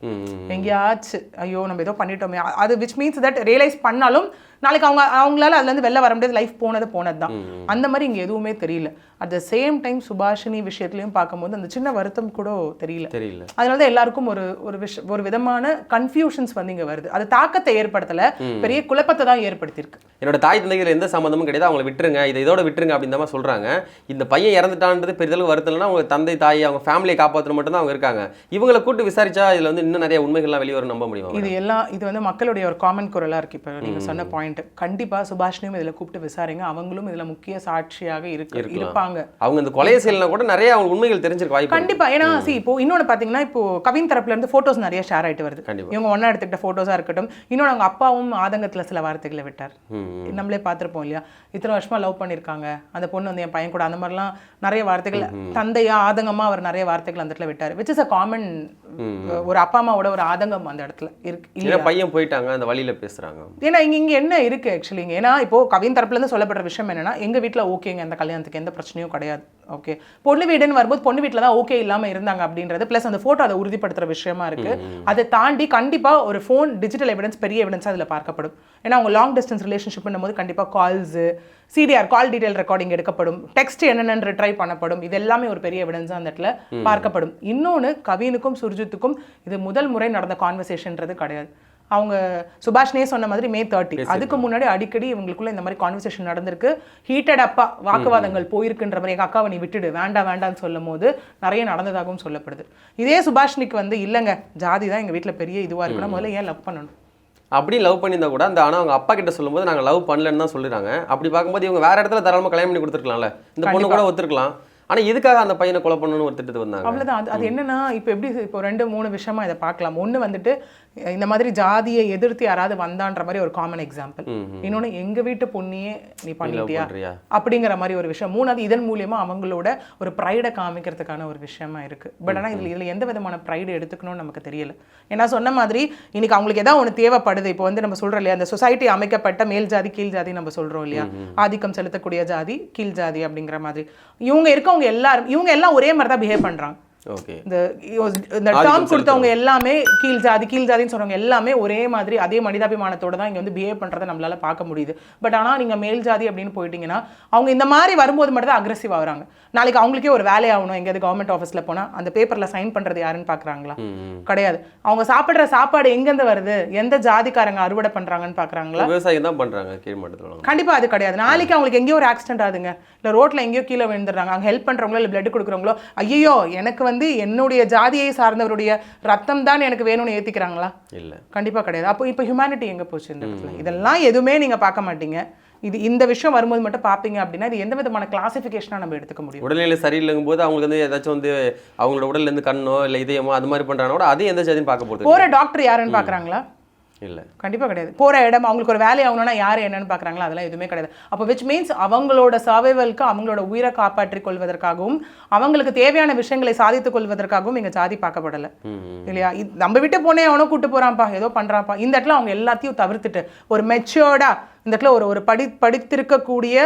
எங்கேயாச்சும் ஐயோ நம்ம ஏதோ பண்ணிட்டோமே. அது விச் மீன்ஸ் தட் ரியலைஸ் பண்ணாலும் நாளைக்கு அவங்க அவங்களால அதுல இருந்து வெளில வர முடியாது. லைஃப் போனது போனது தான் அந்த மாதிரி இங்க எதுவுமே தெரியல. At the same time Subhashini விஷயத்துலயும் பார்க்கும்போது அந்த சின்ன வருத்தம் கூட தெரியல. தெரியல. அதனால தான் எல்லாருக்கும் ஒரு ஒரு விஷ ஒரு விதமான கன்ஃபியூஷன்ஸ் வந்து இங்க வருது. அது தாக்கத்தை ஏற்படுத்தல பெரிய குழப்பத்தை தான் ஏற்படுத்தியிருக்கு. என்னோட தாய் தந்தைகள் எந்த சம்மந்தமும் கிடையாது. அவங்கள விட்டுருங்க இதை இதோட விட்டுருங்க அப்படின்னு தான் சொல்றாங்க. இந்த பையன் இறந்துட்டான்றது பெரிதளவு வருத்தம் இல்லைன்னா அவங்க தந்தை தாய் அவங்க ஃபேமிலியை காப்பாற்ற மட்டும் தான் அவங்க இருக்காங்க. இவங்களை கூட்டு விசாரிச்சா இதுல வந்து இன்னும் நிறைய உண்மைகள்லாம் வெளியே வரும் நம்ப முடியுமா இது எல்லாம் இது வந்து மக்களுடைய ஒரு காமன் குரலா இருக்கு. இப்போ நீங்க சொன்ன பாயிண்ட் கண்டிப்பா சுபாஷினியும் இதுல கூப்பிட்டு விசாரிங்க. அவங்களும் இதுல முக்கிய சாட்சியாக இருக்கு இருப்பாங்க. அவங்க இந்த கொலையை செய்யலாம் கூட நிறைய அவங்க உண்மைகள் தெரிஞ்சிருக்க வாய்ப்பு இருக்கு. கண்டிப்பா. ஏன்னா see இப்போ இன்னொன்னு பாத்தீங்கன்னா இப்போ கவின் தரப்புல இருந்து போட்டோஸ் நிறைய ஷேர் ஆயிட்டு வருது. இவங்க ஒண்ணா எடுத்துக்கிட்ட போட்டோஸா இருக்கட்டும். இன்னொன்று அவங்க அப்பாவும் ஆதங்கத்துல சில வார்த்தைகளை விட்டார். நம்மளே பார்த்திருப்போம் இல்லையா? இத்தனை வருஷமா லவ் பண்ணிருக்காங்க. அந்த பொண்ணு வந்து என் பையன் கூட அந்த மாதிரிலாம் நிறைய வார்த்தைகள் தந்தையா ஆதங்கமா அவர் நிறைய வார்த்தைகள் அந்த இடத்துல விட்டார். விச் இஸ் அ காமன் ஒரு அப்பா அம்மாவோட ஒரு ஆதங்கம் அந்த இடத்துல இருக்கு பையன் போயிட்டாங்க அந்த வழியில பேசுறாங்க. ஏன்னா இங்க இங்க என்ன இருக்கு ஆக்சுவலி ஏன்னா இப்போ கவின் தரப்புல இருந்து சொல்லப்படுற விஷயம் என்னன்னா எங்க வீட்ல ஓகேங்க அந்த கல்யாணத்துக்கு எந்த பிரச்சனையும் கிடையாது. ஓகே பொண்ணு வீடுன்னு வரும்போது பொண்ணு வீட்ல தான் ஓகே இல்லாம இருந்தாங்க அப்படின்றது ப்ளஸ் அந்த போட்டோ அதை உறுதிப்படுத்துற விஷயமா இருக்கு. அதை தாண்டி கண்டிப்பா ஒரு ஃபோன் டிஜிட்டல் எவிடன்ஸ் பெரிய எவிடன்ஸ் அதுல பார்க்கப்படும். ஏன்னா அவங்க லாங் டிஸ்டன்ஸ் ரிலேஷன்ஷிப் போது கண்டிப்பா calls CDR call detail recording எடுக்கப்படும். டெக்ஸ்ட் என்னென்னு ரிட்ரை பண்ணப்படும். இது எல்லாமே ஒரு பெரிய எவிடன்ஸ் அந்த இடத்துல பார்க்கப்படும். இன்னொன்னு கவினுக்கும் சுர்ஜித்துக்கும் இது முதல் முறை நடந்த கான்வர்சேஷன்ன்றது கிடையாது. அவங்க சுபாஷ்னே சொன்ன மாதிரி மே தேர்ட்டி அதுக்கு முன்னாடி அடிக்கடி இவங்களுக்குள்ள இந்த மாதிரி கான்வர்சேஷன் நடந்திருக்கு. ஹீட்டட் அப்பா வாக்குவாதங்கள் போயிருக்குன்ற மாதிரி எங்க அக்காவை நீ விட்டுடு வேண்டாம் வேண்டாம்னு சொல்லும் போது நிறைய நடந்ததாகவும் சொல்லப்படுது. இதே சுபாஷ்னிக்கு வந்து இல்லைங்க ஜாதி தான் எங்க வீட்ல பெரிய இதுவா இருக்குன்னா முதல்ல ஏன் லவ் பண்ணணும்? அப்படி லவ் பண்ணியிருந்தா கூட அந்த ஆனால் அவங்க அப்பா கிட்ட சொல்லும்போது நாங்கள் லவ் பண்ணலன்னு தான் சொல்லிடுறாங்க. அப்படி பார்க்கும்போது இவங்க வேற இடத்துல தாராளமாக கல்யாணம் பண்ணி கொடுத்துருக்கலாம்ல. இந்த பொண்ணு கூட ஒத்துருக்கலாம். ஆனால் இதுக்காக அந்த பையனை கொலை பண்ணணும்னு ஒரு திட்டத்துக்கு வந்தாங்க? அவ்வளவுதான். அது அது என்னன்னா இப்போ எப்படி இப்போ ரெண்டு மூணு விஷயமா இதை பார்க்கலாம். ஒண்ணு வந்துட்டு இந்த மாதிரி ஜாதியை எதிர்த்து யாராவது வந்தான்ற மாதிரி ஒரு காமன் எக்ஸாம்பிள் இன்னொன்னு எங்க வீட்டு பொண்ணியே நீ பண்ணிட்டியா? அப்படிங்கிற மாதிரி ஒரு விஷயம். மூணாவது இதன் மூலியமா அவங்களோட ஒரு ப்ரைடை காமிக்கிறதுக்கான ஒரு விஷயமா இருக்கு. பட் ஆனா இதுல இதுல எந்த விதமான ப்ரைடு எடுத்துக்கணும்னு நமக்கு தெரியல. ஏன்னா சொன்ன மாதிரி இன்னைக்கு அவங்களுக்கு ஏதாவது ஒண்ணு தேவைப்படுது. இப்போ வந்து நம்ம சொல்றோம் இல்லையா அந்த சொசைட்டி அமைக்கப்பட்ட மேல் ஜாதி கீழ் ஜாதி நம்ம சொல்றோம் இல்லையா? ஆதிக்கம் செலுத்தக்கூடிய ஜாதி கீழ் ஜாதி அப்படிங்கிற மாதிரி. இவங்க இருக்கவங்க எல்லாரும் இவங்க எல்லாம் ஒரே மாதிரி தான் பிஹேவ் பண்றாங்க. இந்த இந்த டேர்ம் கொடுத்தவங்க எல்லாமே கீழ் ஜாதி கீழ் ஜாதின்னு சொல்றவங்க எல்லாமே ஒரே மாதிரி அதே மனிதாபிமானத்தோட தான் இங்க வந்து பிஹேவ் பண்றதை நம்மளால பார்க்க முடியுது. பட் ஆனா நீங்க மேல் ஜாதி அப்படின்னு போயிட்டீங்கன்னா அவங்க இந்த மாதிரி வரும்போது மட்டும் தான் அக்ரெசிவ் ஆகுறாங்க. நாளைக்கு அவங்களுக்கே ஒரு வேலையாகணும் எங்கேயாவது கவர்மெண்ட் ஆஃபீஸ்ல போனா அந்த பேப்பர்ல சைன் பண்றது யாருன்னு பாக்குறாங்களா? கிடையாது. அவங்க சாப்பிடுற சாப்பாடு எங்கேருந்து வருது? எந்த ஜாதிக்காரங்க அறுவடை பண்றாங்கன்னு பாக்குறாங்களா? விவசாயம் தான் பண்றாங்க கீழ் மட்டத்தில் கண்டிப்பா அது கிடையாது. நாளைக்கு அவங்களுக்கு எங்கேயோ ஒரு ஆக்சிடென்ட் ஆகுதுங்க. இல்ல ரோட்ல எங்கேயோ கீழே விழுந்துடுறாங்க. அங்க ஹெல்ப் பண்றவங்களோ இல்ல பிளட் கொடுக்குறவங்களோ ஐயோ எனக்கு வந்து என்னுடைய ஜாதியை சார்ந்தவருடைய ரத்தம் தான் எனக்கு வேணும்னு ஏத்திக்கிறாங்களா? இல்ல. கண்டிப்பா கிடையாது. அப்போ இப்போ ஹியூமனிட்டி எங்க போச்சு இந்த இடத்துல? இதெல்லாம் எதுவுமே நீங்க பார்க்க மாட்டீங்க. இது இந்த விஷயம் வரும்போது மட்டும் பார்ப்பீங்க அப்படின்னா இது எந்த விதமான கிளாசிஃபிகேஷனா நம்ம எடுத்துக்க முடியும்? உடல்நிலை சரியில்லைங்கும் போது அவங்களுக்கு வந்து ஏதாச்சும் வந்து அவங்களோட உடல்ல இருந்து கண்ணோ இல்ல இதயமோ அது மாதிரி பண்றாங்க கூட அதையும் எந்த ஜாதின்னு பார்க்க போறது போற டாக்டர் யாருன்னு பாக்குறாங்களா? இல்ல. கண்டிப்பா கிடையாது. போற இடம் அவங்களுக்கு ஒரு வேலை ஆகணும்னா யார் என்னன்னு பார்க்கறாங்களா அதெல்லாம் எதுவுமே கிடையாது. அப்போ விச் மீன்ஸ் அவங்களோட சர்வைவல்க்கு அவங்களோட உயிரை காப்பாற்றிக் கொள்வதற்காகவும் அவங்களுக்கு தேவையான விஷயங்களை சாதித்துக் கொள்வதற்காகவும் இங்க ஜாதி பார்க்கப்படல. இல்லையா? நம்ம விட்டு போனே அவனோ கூட்டு போறான்ப்பா ஏதோ பண்றான்ப்பா. இந்த இடத்துல அவங்க எல்லாத்தையும் தவிர்த்துட்டு ஒரு மெச்சோர்டா இந்த இடத்துல ஒரு ஒரு படி படித்திருக்கக்கூடிய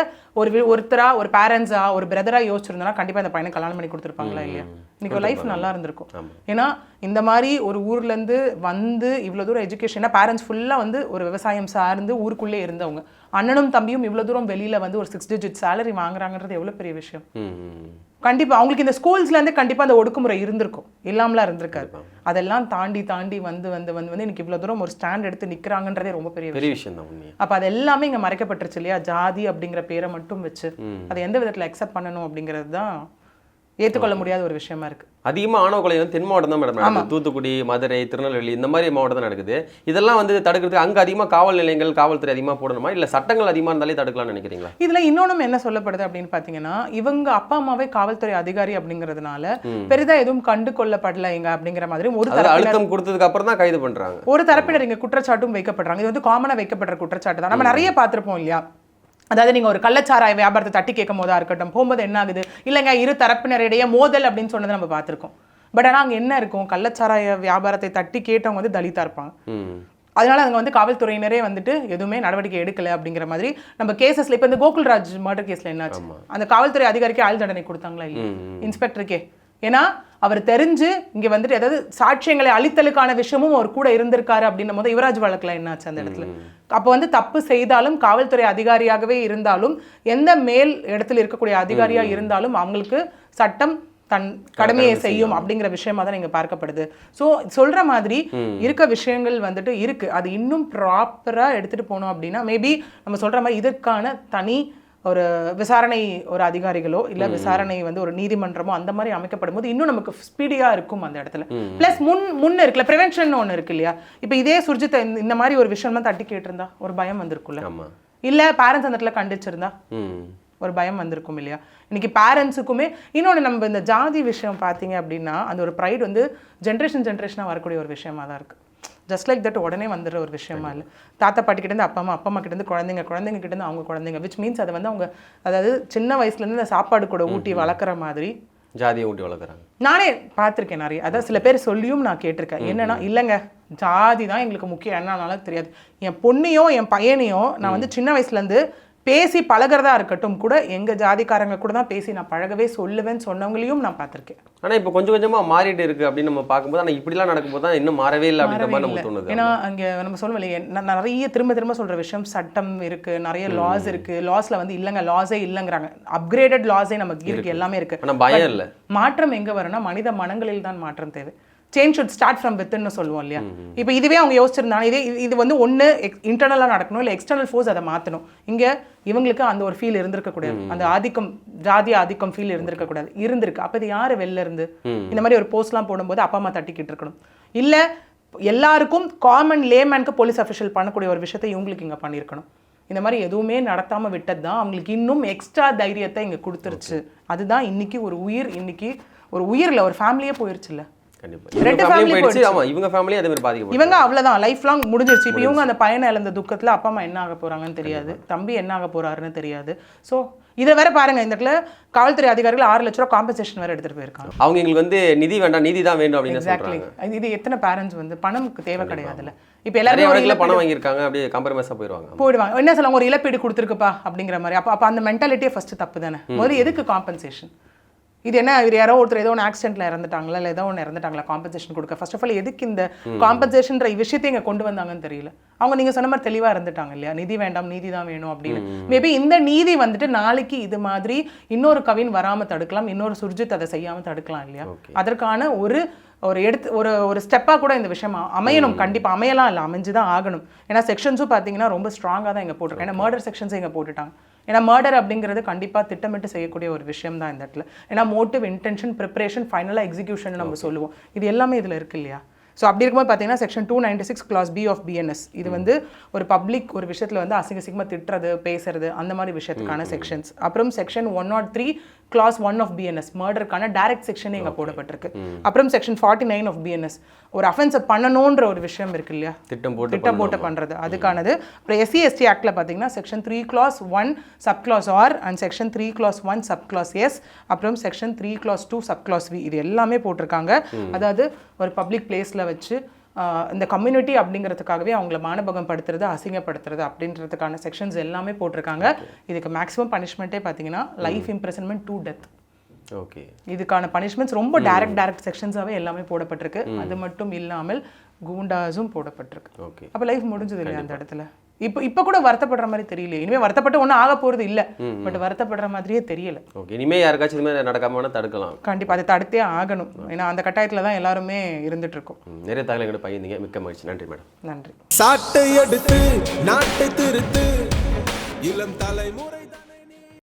ஒரு ஒருத்தரா ஒரு பேரண்ட்ஸா ஒரு பிரதரா யோசிச்சிருந்தா கண்டிப்பா இந்த பையனை கல்யாணம் பண்ணி கொடுத்துருப்பாங்களா இல்லையா? இன்னைக்கு லைஃப் நல்லா இருந்திருக்கும். ஏன்னா இந்த மாதிரி ஒரு ஊர்ல இருந்து வந்து இவ்வளவு தூரம் எஜுகேஷன் பேரண்ட்ஸ் ஃபுல்லா வந்து ஒரு விவசாயம் சார்ந்து ஊருக்குள்ளே இருந்தவங்க. அண்ணனும் தம்பியும் இவ்வளவு தூரம் வெளியில வந்து ஒரு சிக்ஸ் டிஜிட் salary வாங்குறாங்கன்றது எவ்வளவு பெரிய விஷயம். கண்டிப்பா அவங்களுக்கு இந்த ஸ்கூல்ஸ்ல இருந்து கண்டிப்பா அந்த ஒடுக்குமுறை இருந்திருக்கும். இல்லாமலாம் இருந்திருக்காது. அதெல்லாம் தாண்டி தாண்டி வந்து வந்து வந்து வந்து இன்னைக்கு இவ்வளவு தூரம் ஒரு ஸ்டாண்ட் எடுத்து நிக்கிறாங்கன்றதே ரொம்ப பெரிய விஷயம். அப்ப அது எல்லாமே இங்க மறைக்கப்பட்டுருச்சு இல்லையா? ஜாதி அப்படிங்கிற பேரை மட்டும் வச்சு அதை எந்த விதத்துல அக்செப்ட் பண்ணணும் அப்படிங்கிறது தான் ஏத்துக்கொள்ள முடியாத ஒரு விஷயமா இருக்கு. அதிகமா ஆணவ கொலை வந்து தென் மாவட்டம் தான் மேடம் நடக்குது. தூத்துக்குடி மதுரை திருநெல்வேலி இந்த மாதிரி மாவட்டம் தான் நடக்குது. இதெல்லாம் வந்து தடுக்கிறதுக்கு அங்க அதிகமா காவல் நிலையங்கள் காவல்துறை அதிகமா போடணுமா? இல்ல சட்டங்கள் அதிகமா இருந்தாலே தடுக்கலாம்னு நினைக்கிறீங்களா? இதுல இன்னொன்னும் என்ன சொல்லப்படுது அப்படின்னு பாத்தீங்கன்னா இவங்க அப்பா அம்மாவே காவல்துறை அதிகாரி அப்படிங்கறதுனால பெரிதா எதுவும் கண்டு கொள்ளப்படல இங்க அப்படிங்கிற மாதிரி ஒரு அழுத்தம் கொடுத்ததுக்கு அப்புறம் தான் கைது பண்றாங்க. ஒரு தரப்பினர் இங்க குற்றச்சாட்டும் வைக்கப்படுறாங்க. இது வந்து காமனா வைக்கப்படுற குற்றச்சாட்டு தான். நம்ம நிறைய பார்த்திருப்போம் இல்லையா? அதாவது நீங்க ஒரு கள்ளச்சாராய வியாபாரத்தை தட்டி கேட்கும் போதா இருக்கட்டும் போகும்போது என்ன ஆகுது? இல்லைங்க இரு தரப்பினரிடையே மோதல் அப்படின்னு சொன்னதை நம்ம பார்த்திருக்கோம். பட் ஆனா அங்க என்ன இருக்கும்? கள்ளச்சாராய வியாபாரத்தை தட்டி கேட்டவங்க வந்து தலித்தா இருப்பாங்க. அதனால அவங்க வந்து காவல்துறையினரே வந்துட்டு எதுவுமே நடவடிக்கை எடுக்கல அப்படிங்கிற மாதிரி நம்ம கேசஸ்ல இப்போ இந்த கோகுல்ராஜ் மர்டர் கேஸ்ல என்னாச்சு அந்த காவல்துறை அதிகாரிக்கு ஆயுள் தண்டனை கொடுத்தாங்களா இல்லையா? இன்ஸ்பெக்டருக்கே ஏன்னா அவர் தெரிஞ்சு இங்க வந்துட்டு ஏதாவது சாட்சியங்களை அளித்தலுக்கான விஷயமும் அவர் கூட இருந்திருக்காரு அப்படின்னும் போது யுவராஜ் வழக்குல என்னாச்சு அந்த இடத்துல? அப்போ வந்து தப்பு செய்தாலும் காவல்துறை அதிகாரியாகவே இருந்தாலும் எந்த மேல் இடத்துல இருக்கக்கூடிய அதிகாரியா இருந்தாலும் அவங்களுக்கு சட்டம் தன் கடமையை செய்யும் அப்படிங்கிற விஷயமா தான் இங்க பார்க்கப்படுது. ஸோ சொல்ற மாதிரி இருக்க விஷயங்கள் வந்துட்டு இருக்கு. அது இன்னும் ப்ராப்பரா எடுத்துட்டு போனோம் அப்படின்னா மேபி நம்ம சொல்ற மாதிரி இதற்கான தனி ஒரு விசாரணை ஒரு அதிகாரிகளோ இல்ல விசாரணை வந்து ஒரு நீதிமன்றமோ அந்த மாதிரி அமைக்கப்படும் போது இன்னும் நமக்கு ஸ்பீடியா இருக்கும் அந்த இடத்துல. பிளஸ் முன் முன் இருக்குல்ல ப்ரிவென்ஷன் ஒன்று இருக்கு இல்லையா? இப்போ இதே சுர்ஜித்தை இந்த- மாதிரி ஒரு விஷயம்லாம் தட்டி கேட்டிருந்தா ஒரு பயம் வந்திருக்கும்ல? இல்ல பேரண்ட்ஸ் அந்த இடத்துல கண்டிச்சிருந்தா ஒரு பயம் வந்திருக்கும் இல்லையா? இன்னைக்கு பேரண்ட்ஸுக்குமே இன்னொன்று நம்ம இந்த ஜாதி விஷயம் பார்த்தீங்க அப்படின்னா அந்த ஒரு ப்ரைட் வந்து ஜென்ரேஷன் ஜென்ரேஷனாக வரக்கூடிய ஒரு விஷயமா தான் இருக்கு. ஜஸ்ட் லைக் தட் உடனே வந்துடுற ஒரு விஷயமா இல்லை. தாத்தா பாட்டி கிட்டேருந்து அப்பா அம்மா அப்பா அம்மா கிட்டேருந்து குழந்தைங்க குழந்தைங்க கிட்டேருந்து அவங்க குழந்தைங்க விச் மீன்ஸ் அதை வந்து அவங்க அதாவது சின்ன வயசுலேருந்து இந்த சாப்பாடு கூட ஊட்டி வளர்க்குற மாதிரி. ஜாதியை ஊட்டி வளர்க்குறாங்க. நானே பார்த்துருக்கேன் நிறைய. அதான் சில பேர் சொல்லியும் நான் கேட்டிருக்கேன். என்னன்னா இல்லைங்க ஜாதி தான் எங்களுக்கு முக்கியம். என்னன்னாலும் தெரியாது. என் பொண்ணையோ என் பையனையோ நான் வந்து சின்ன வயசுலேருந்து பேசி பழகுறதா இருக்கட்டும் கூட எங்க ஜாதிக்காரங்க கூட தான் பேசி நான் பழகவே சொல்லுவேன்னு சொன்னவங்களையும் நான் பார்த்திருக்கேன். ஆனா இப்போ கொஞ்சம் கொஞ்சமா மாறிட்டு இருக்கு அப்படின்னு நம்ம பார்க்கும்போது ஆனா இப்படிலாம் நடக்கும்போது தான் இன்னும் மாறவே இல்லை அப்படின்ற மாதிரி நமக்கு தோணுது. ஏன்னா அங்க நம்ம சொல்லுவோம் இல்லையா நான் நிறைய திரும்ப திரும்ப சொல்ற விஷயம் சட்டம் இருக்கு நிறைய லாஸ் இருக்கு. லாஸ்ல வந்து இல்லைங்க லாஸே இல்லைங்கிறாங்க. அப்கிரேடட் லாஸே நமக்கு இருக்கு. எல்லாமே இருக்கு. ஆனா பயம் இல்லை. மாற்றம் எங்க வரும்னா மனித மனங்களில் தான் மாற்றம் தேவை. சேஞ்ச் ஷுட் ஸ்டார்ட் ஃப்ரம் வித்துன்னு சொல்லுவோம் இல்லையா? இப்போ இதுவே அவங்க யோசிச்சிருந்தாங்க. இதே இது- வந்து ஒன்று இன்டர்னலாக நடக்கணும் இல்லை எக்ஸ்டர்னல் ஃபோர்ஸ் அதை மாற்றணும் இங்கே இவங்களுக்கு அந்த ஒரு ஃபீல் இருந்திருக்க கூடாது. அந்த ஆதிக்கம் ஜாதி ஆதிக்கம் ஃபீல் இருந்திருக்க கூடாது. இருந்திருக்கு. அப்போ இது யார் வெளில இருந்து? இந்த மாதிரி ஒரு போஸ்ட்லாம் போடும்போது அப்பா அம்மா தட்டிக்கிட்டு இருக்கணும். இல்லை எல்லாருக்கும் காமன் லேமேனுக்கு போலீஸ் அஃபிஷியல் பண்ணக்கூடிய ஒரு விஷயத்தை இவங்களுக்கு இங்கே பண்ணியிருக்கணும். இந்த மாதிரி எதுவுமே நடத்தாம விட்டது தான் அவங்களுக்கு இன்னும் எக்ஸ்ட்ரா தைரியத்தை இங்க கொடுத்துருச்சு. அதுதான் இன்னைக்கு ஒரு உயிர் இன்னைக்கு ஒரு உயிர்ல ஒரு ஃபேமிலியே போயிருச்சுல்ல. இவங்க ரெண்டு போயிடுச்சு. ஃபேமிலியும் அதே மாதிரி பாதிக்கப்படும் இவங்க அவ்வளவுதான். லைஃப் லாங் முடிஞ்சிருச்சு. இப்போ இவங்க அந்த பையனை இழந்த துக்கத்துல அப்பா அம்மா என்ன ஆக போறாங்கன்னு தெரியாது. தம்பி என்ன ஆக போறாருன்னு தெரியாது. ஸோ இதை வேற பாருங்க. இந்த இடத்துல காவல்துறை அதிகாரிகள் ஆறு லட்ச ரூபா காம்பன்சேஷன் வேற எடுத்துட்டு போயிருக்காங்க. அவங்க எங்களுக்கு வந்து நிதி வேண்டாம் நிதி தான் வேண்டும் அப்படின்னு எக்ஸாக்ட்லி இது எத்தனை பேரண்ட்ஸ் வந்து? பணம்க்கு தேவை கிடையாதுல்ல. இப்போ எல்லாரும் பணம் வாங்கியிருக்காங்க. அப்படியே காம்ப்ரமைஸா போயிடுவாங்க. போயிடுவாங்க. என்ன சொல்லுவாங்க ஒரு இழப்பீடு கொடுத்துருக்குப்பா அப்படிங்கிற மாதிரி. அப்போ அப்போ அந்த மென்டாலிட்டியே ஃபர்ஸ்ட் தப்பு தானே? முதல்ல எதுக்கு காம்பன்சேஷன் இது என்ன இவர் யாரோ ஒருத்தர் ஏதோ ஒன்று ஆக்சிடென்ட்ல இறந்துட்டாங்களா இல்லை ஏதோ ஒன்று இறந்துட்டாங்களா காம்பன்சேஷன் கொடுக்க. ஃபர்ஸ்ட் ஆஃப் ஆல் எதுக்கு இந்த காம்பன்சேஷன்ற விஷயத்தை இங்கே கொண்டு வந்தாங்கன்னு தெரியல. அவங்க நீங்க சொன்ன மாதிரி தெளிவா இருந்துட்டாங்க இல்லையா? நிதி வேண்டாம் நீதி தான் வேணும் அப்படின்னு. மேபி இந்த நீதி வந்துட்டு நாளைக்கு இது மாதிரி இன்னொரு கவின் வராம தடுக்கலாம் இன்னொரு சுர்ஜித் அதை செய்யாம தடுக்கலாம் இல்லையா? அதற்கான ஒரு ஒரு எடுத்து ஒரு ஒரு ஸ்டெப்பாக கூட இந்த விஷயம் அமையணும். கண்டிப்பா அமையலாம் இல்லை அமைஞ்சு தான் ஆகணும். ஏன்னா செக்ஷன்ஸும் பார்த்தீங்கன்னா ரொம்ப ஸ்ட்ராங்காக தான் இங்கே போட்டிருக்காங்க. ஏன்னா மர்டர் செக்ஷன்ஸை இங்கே போட்டுட்டாங்க. ஏன்னா மர்டர் அப்படிங்கிறது கண்டிப்பா திட்டமிட்டு செய்யக்கூடிய ஒரு விஷயம் தான் இந்த இடத்துல. ஏன்னா மோட்டிவ் இன்டென்ஷன் ப்ரிப்பரேஷன் ஃபைனலாக எக்ஸிக்யூஷன் நம்ம சொல்லுவோம். இது எல்லாமே இதில் இருக்கு இல்லையா? ஸோ அப்படி இருக்கும்போது பார்த்தீங்கன்னா section two ninety six clause B of BNS இது வந்து ஒரு பப்ளிக் ஒரு விஷயத்தில் வந்து அசிங்க சிங்கமாக திட்டுறது பேசுறது அந்த மாதிரி விஷயத்துக்கான செக்ஷன்ஸ் அப்புறம் section one nought three clause one of BNS மர்டருக்கான direct section இங்கே போடப்பட்டிருக்கு. அப்புறம் section forty nine of BNS ஒரு அஃபென்ஸை பண்ணணுன்ற ஒரு விஷயம் இருக்கு இல்லையா? திட்டம் போட்டு திட்டம் போட்டு பண்றது. அதுக்கானது. அப்புறம் எஸ்சி எஸ்டி ஆக்ட்ல பார்த்தீங்கன்னா section three clause one sub clause R and section three clause one sub clause S அப்புறம் section three clause two sub clause V இது எல்லாமே போட்டிருக்காங்க. அதாவது ஒரு பப்ளிக் பிளேஸில் வச்சு இந்த கம்யூனிட்டி அப்படிங்கிறதுக்காகவே அவங்கள மானபகம் படுத்துறது அசிங்கப்படுத்துறது அப்படின்றதுக்கான செக்ஷன்ஸ் எல்லாமே போட்டிருக்காங்க. இதுக்கு மேக்ஸிமம் பனிஷ்மெண்ட்டே பார்த்தீங்கன்னா life imprisonment to death okay இதுக்கான பனிஷ்மெண்ட்ஸ் ரொம்ப டைரக்ட் டைரக்ட் செக்ஷன்ஸாவே எல்லாமே போடப்பட்டிருக்கு. அது மட்டும் இல்லாமல் கூண்டாஸும் போடப்பட்டிருக்கு. ஓகே அப்ப லைஃப் முடிஞ்சது இல்லையா அந்த இடத்துல? இப்போ இப்போ கூட வருத்தப்படுற மாதிரி தெரியல இனிமே வருத்தப்பட்டு ஒன்றும் ஆக போறது இல்ல. பட் வருத்தப்படுற மாதிரியே தெரியல. ஓகே இனிமே யாருக்காச்சும் இது மாதிரி நடக்காம தடுக்கலாம். கண்டிப்பா அதை தடுத்தே ஆகணும். ஏன்னா அந்த கட்டாயத்துல தான் எல்லாருமே இருந்துட்டு இருக்கோம் நிறைய தகவல் எங்கிட்ட பகிர்ந்தீங்க. மிக்க மகிழ்ச்சி. நன்றி மேடம். நன்றி. சாட்டை எடுத்து நாட்டை திருத்து இளம் தலைமுறை